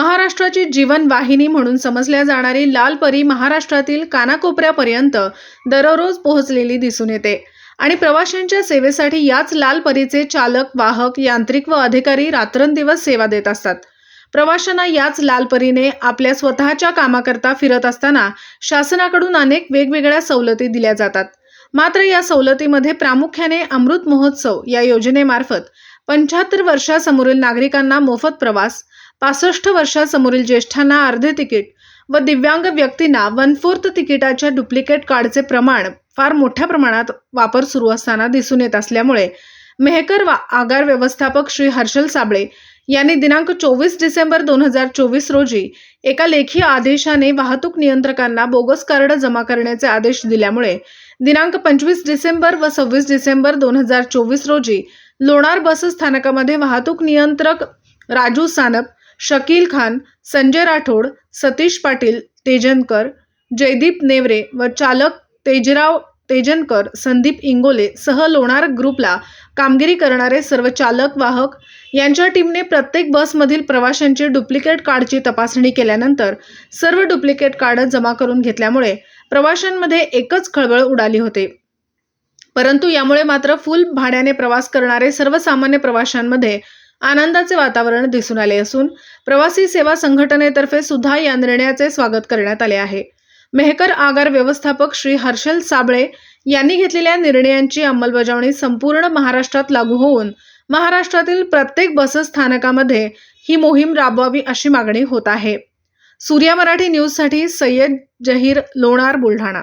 महाराष्ट्राची जीवनवाहिनी म्हणून समजल्या जाणारी लाल परी महाराष्ट्रातील कानाकोपऱ्यापर्यंत दररोज पोहोचलेली दिसून येते. आणि प्रवाशांच्या सेवेसाठी याच लाल परीचे चालक वाहक यांत्रिक व अधिकारी रात्रंदिवस सेवा देत असतात. प्रवाशांना याच लाल परीने आपल्या स्वतःच्या कामाकरता फिरत असताना शासनाकडून अनेक वेगवेगळ्या सवलती दिल्या जातात. मात्र या सवलतीमध्ये प्रामुख्याने अमृत महोत्सव या योजनेमार्फत पंच्याहत्तर वर्षासमोरील नागरिकांना मोफत प्रवास पासष्ट वर्षासमोरील ज्येष्ठांना अर्धे तिकीट व दिव्यांग व्यक्तींना वन फोर्थ तिकिटाच्या डुप्लिकेट कार्डचे प्रमाण फार मोठ्या प्रमाणात वापर सुरू असताना दिसून येत असल्यामुळे मेहकर वा आगार व्यवस्थापक श्री हर्षल साबळे यांनी दिनांक चोवीस डिसेंबर दोन हजार चोवीस रोजी एका लेखी आदेशाने वाहतूक नियंत्रकांना बोगस कार्ड जमा करण्याचे आदेश दिल्यामुळे दिनांक पंचवीस डिसेंबर व सव्वीस डिसेंबर दोन हजार चोवीस रोजी लोणार बस स्थानकामध्ये वाहतूक नियंत्रक राजू सानप शकील खान संजय राठोड सतीश पाटील तेजनकर जयदीप नेवरे व चालक तेजराव तेजनकर संदीप इंगोले सह लोणार ग्रुपला कामगिरी करणारे सर्व चालक वाहक यांच्या टीमने प्रत्येक बसमधील प्रवाशांची डुप्लिकेट कार्डची तपासणी केल्यानंतर सर्व डुप्लिकेट कार्ड जमा करून घेतल्यामुळे प्रवाशांमध्ये एकच खळबळ उडाली होते. परंतु यामुळे मात्र फुल भाड्याने प्रवास करणारे सर्वसामान्य प्रवाशांमध्ये आनंदाचे वातावरण दिसून आले असून प्रवासी सेवा संघटनेतर्फे सुद्धा या निर्णयाचे स्वागत करण्यात आले आहे. मेहकर आगार व्यवस्थापक श्री हर्षल साबळे यांनी घेतलेल्या निर्णयांची अंमलबजावणी संपूर्ण महाराष्ट्रात लागू होऊन महाराष्ट्रातील प्रत्येक बस स्थानकामध्ये ही मोहीम राबवावी अशी मागणी होत आहे. सूर्या मराठी न्यूजसाठी सय्यद जहीर लोणार बुलढाणा.